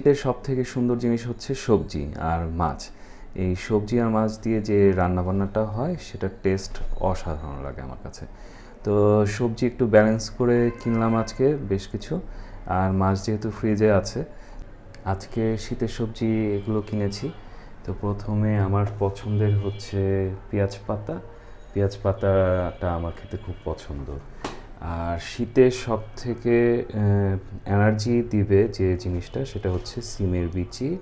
শীতের সব থেকে সুন্দর জিনিস হচ্ছে সবজি আর মাছ। এই সবজি আর মাছ দিয়ে যে রান্নাবান্নাটা হয়, সেটার টেস্ট অসাধারণ লাগে আমার কাছে। তো সবজি একটু ব্যালেন্স করে কিনলাম আজকে বেশ কিছু, আর মাছ যেহেতু ফ্রিজে আছে, আজকে শীতের সবজি এগুলো কিনেছি। তো প্রথমে আমার পছন্দের হচ্ছে পেঁয়াজ পাতা। পেঁয়াজ পাতাটা আমার খেতে খুব পছন্দ। আর শীতে সব থেকে এনার্জি দিবে যে জিনিসটা সেটা হচ্ছে সিমের বিচি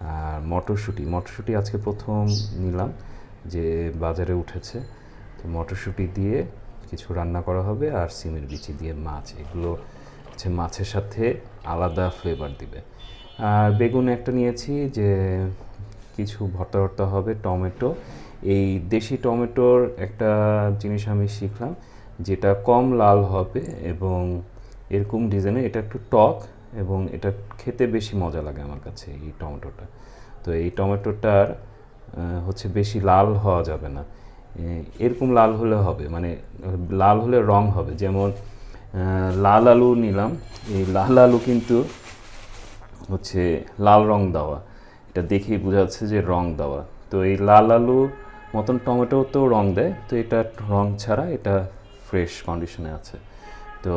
আর মটরশুঁটি। মটরশুঁটি আজকে প্রথম নিলাম যে বাজারে উঠেছে। তো মটরশুঁটি দিয়ে কিছু রান্না করা হবে আর সিমের বিচি দিয়ে মাছ। এগুলো হচ্ছে মাছের সাথে আলাদা ফ্লেভার দিবে। আর বেগুন একটা নিয়েছি যে কিছু ভর্তা ভর্তা হবে, টমেটো। এই দেশি টমেটোর একটা জিনিস আমি শিখলাম যেটা কম লাল হবে এবং এরকম ডিজাইনে এটা একটু টক এবং এটা খেতে বেশি মজা লাগে আমার কাছে এই টমেটোটা। তো এই টমেটোটার হচ্ছে বেশি লাল হওয়া যাবে না। এরকম লাল হলে হবে মানে লাল হলে রং হবে। যেমন লাল আলু নিলাম, এই লাল আলু কিন্তু হচ্ছে লাল রং দেওয়া। এটা দেখেই বোঝা যাচ্ছে যে রং দেওয়া। তো এই লাল আলু মতন টমেটোতেও রং দেয়, তো এটা রং ছাড়া এটা ফ্রেশ কন্ডিশনে আছে। তো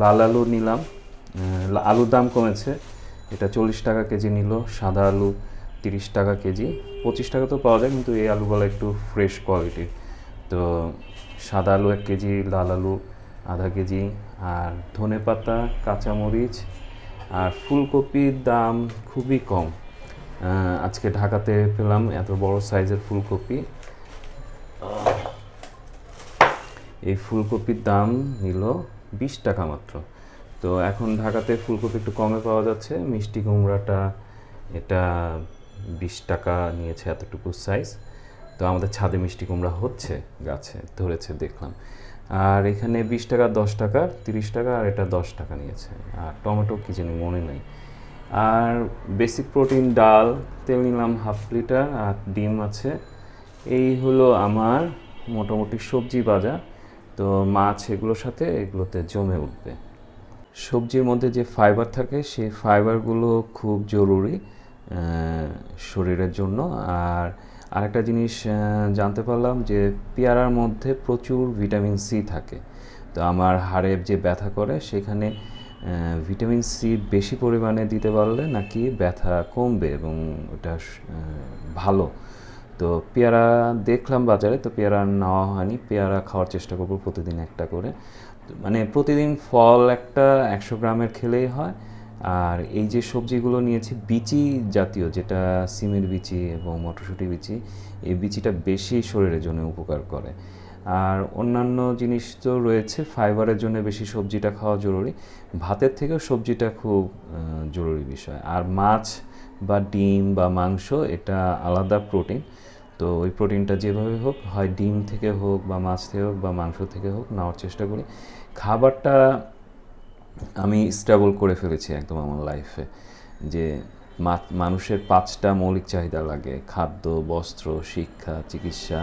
লাল আলু নিলাম। আলুর দাম কমেছে। এটা চল্লিশ টাকা কেজি নিল। সাদা আলু তিরিশ টাকা কেজি। পঁচিশ টাকা তো পাওয়া যায়, কিন্তু এই আলুগুলো একটু ফ্রেশ কোয়ালিটির তো সাদা আলু এক কেজি, লাল আলু আধা কেজি। আর ধনে পাতা, কাঁচামরিচ আর ফুলকপির দাম খুবই কম। আজকে ঢাকাতে পেলাম এত বড় সাইজের ফুলকপি। এই ফুলকপির দাম নিল বিশ টাকা মাত্র। তো এখন ঢাকাতে ফুলকপি একটু কমে পাওয়া যাচ্ছে। মিষ্টি কুমড়াটা এটা বিশ টাকা নিয়েছে এতটুকু সাইজ তো আমাদের ছাদে মিষ্টি কুমড়া হচ্ছে, গাছে ধরেছে, দেখলাম। আর এখানে বিশ টাকা, দশ টাকা, তিরিশ টাকা আর এটা দশ টাকা নিয়েছে। আর টমেটো কি জানি মনে নেই। আর বেসিক প্রোটিন ডাল, তেল নিলাম হাফ লিটার আর ডিম আছে। এই হলো আমার মোটামুটি সবজি বাজার। তো মাছ এগুলোর সাথে এগুলোতে জমে উঠবে। সবজির মধ্যে যে ফাইবার থাকে, সেই ফাইবারগুলো খুব জরুরি শরীরের জন্য। আর আরেকটা জিনিস জানতে পারলাম যে পেয়ারার মধ্যে প্রচুর ভিটামিন সি থাকে। তো আমার হাড়ে যে ব্যথা করে, সেখানে ভিটামিন সি বেশি পরিমাণে দিতে পারলে নাকি ব্যথা কমবে এবং ওটা ভালো। তো পেয়ারা দেখলাম বাজারে, তো পেয়ারা নেওয়া হয়নি। পেয়ারা খাওয়ার চেষ্টা করব প্রতিদিন একটা করে। মানে প্রতিদিন ফল একটা একশো গ্রামের খেলেই হয়। আর এই যে সবজিগুলো নিয়েছি, বিচি জাতীয় যেটা সিমের বিচি এবং মটরশুঁটি বিচি, এই বিচিটা বেশি শরীরের জন্য উপকার করে। আর অন্যান্য জিনিস তো রয়েছে, ফাইবারের জন্য বেশি সবজিটা খাওয়া জরুরি। ভাতের থেকেও সবজিটা খুব জরুরি বিষয়। আর মাছ বা ডিম বা মাংস, এটা আলাদা প্রোটিন। তো ওই প্রোটিনটা যেভাবে হোক, হয় ডিম থেকে হোক বা মাছ থেকে হোক বা মাংস থেকে হোক, নেওয়ার চেষ্টা করি। খাবারটা আমি স্টেবল করে ফেলেছি একদম আমার লাইফে যে মানুষের পাঁচটা মৌলিক চাহিদা লাগে। খাদ্য, বস্ত্র, শিক্ষা, চিকিৎসা।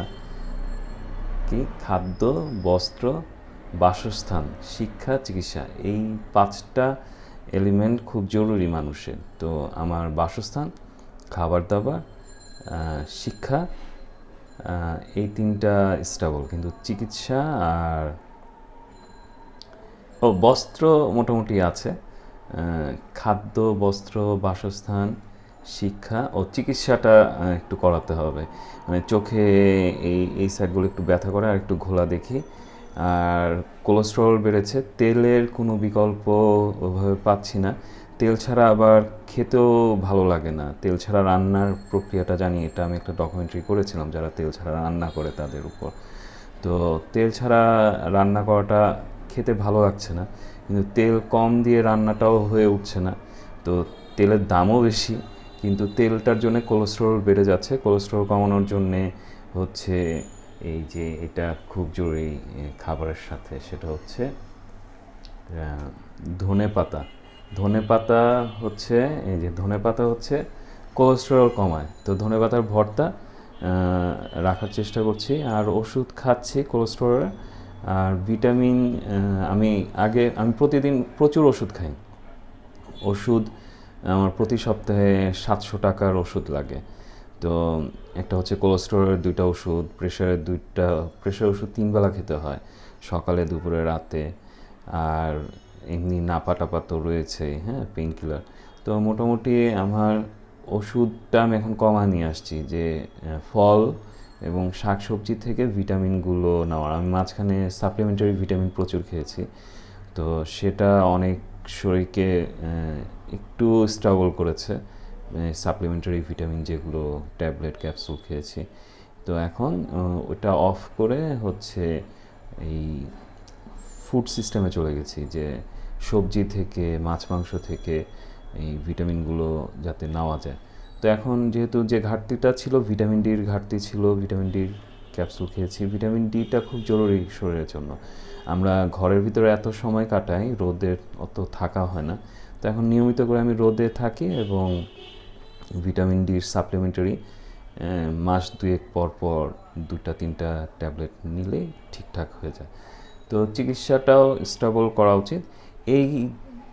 কি? খাদ্য, বস্ত্র, বাসস্থান, শিক্ষা, চিকিৎসা, এই পাঁচটা এলিমেন্ট খুব জরুরি মানুষের। তো আমার বাসস্থান, খাবার দাবার শিক্ষা এই তিনটা স্টেবল কিন্তু চিকিৎসা আর, ও, বস্ত্র মোটামুটি আছে। খাদ্য, বস্ত্র, বাসস্থান, শিক্ষা ও চিকিৎসাটা একটু করাতে হবে। মানে চোখে এই এই সাইডগুলো একটু ব্যথা করে আর একটু ঘোলা দেখি। আর কোলেস্ট্রল বেড়েছে, তেলের কোনো বিকল্প ওভাবে পাচ্ছি না। তেল ছাড়া আবার খেতেও ভালো লাগে না। তেল ছাড়া রান্নার প্রক্রিয়াটা জানি, এটা আমি একটা ডকুমেন্টারি করেছিলাম যারা তেল ছাড়া রান্না করে তাদের উপর। তো তেল ছাড়া রান্না করাটা খেতে ভালো লাগছে না, কিন্তু তেল কম দিয়ে রান্নাটাও হয়ে উঠছে না। তো তেলের দামও বেশি, কিন্তু তেলটার জন্য কোলেস্ট্রল বেড়ে যাচ্ছে। কোলেস্ট্রল কমানোর জন্যে হচ্ছে এই যে এটা খুব জরুরি খাবারের সাথে, সেটা হচ্ছে ধনে পাতা ধনে পাতা হচ্ছে, এই যে ধনে পাতা হচ্ছে কোলেস্টেরল কমায়। তো ধনে পাতার ভর্তা রাখার চেষ্টা করছি। আর ওষুধ খাচ্ছি কোলেস্টেরলের আর ভিটামিন আমি আগে, আমি প্রতিদিন প্রচুর ওষুধ খাই। ওষুধ আমার প্রতি সপ্তাহে সাতশো টাকার ওষুধ লাগে। তো একটা হচ্ছে কোলেস্টেরলের দুইটা ওষুধ প্রেশারের দুইটা প্রেশার ওষুধ তিনবেলা খেতে হয় সকালে, দুপুরে, রাতে। আর এমনি নাপা টাপা তো রয়েছেই হ্যাঁ পেইন কিলার তো মোটামুটি আমার ওষুধটা আমি এখন কমা নিয়ে আসছি যে ফল এবং শাকসবজি থেকে ভিটামিনগুলো নেওয়ার। আমি মাঝখানে সাপ্লিমেন্টারি ভিটামিন প্রচুর খেয়েছি। তো সেটা অনেক শরীরকে একটু স্ট্রাগল করেছে। সাপ্লিমেন্টারি ভিটামিন যেগুলো ট্যাবলেট ক্যাপসুল খেয়েছি। তো এখন ওটা অফ করে হচ্ছে এই ফুড সিস্টেমে চলে গেছি যে সবজি থেকে, মাছ, মাংস থেকে এই ভিটামিনগুলো যাতে নেওয়া যায়। তো এখন যেহেতু যে ঘাটতিটা ছিল, ভিটামিন ডির ঘাটতি ছিল, ভিটামিন ডির ক্যাপসুল খেয়েছি, ভিটামিন ডিটা খুব জরুরি শরীরের জন্য। আমরা ঘরের ভিতরে এত সময় কাটাই রোদের অত থাকা হয় না। তো এখন নিয়মিত করে আমি রোদে থাকি এবং ভিটামিন ডির সাপ্লিমেন্টারি মাস দুয়েক পর পর দুটা তিনটা ট্যাবলেট নিলেই ঠিকঠাক হয়ে যায়। তো চিকিৎসাটাও স্টেবল করা উচিত। এই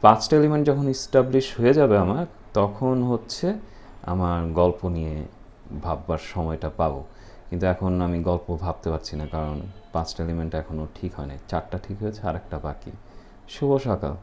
পাঁচটা এলিমেন্ট যখন ইস্টাবলিশ হয়ে যাবে আমার, তখন হচ্ছে আমার গল্প নিয়ে ভাববার সময়টা পাবো। কিন্তু এখন আমি গল্প ভাবতে পারছি না, কারণ পাঁচটা এলিমেন্ট এখনও ঠিক হয়নি চারটা ঠিক হয়েছে আর একটা বাকি। শুভ সকাল।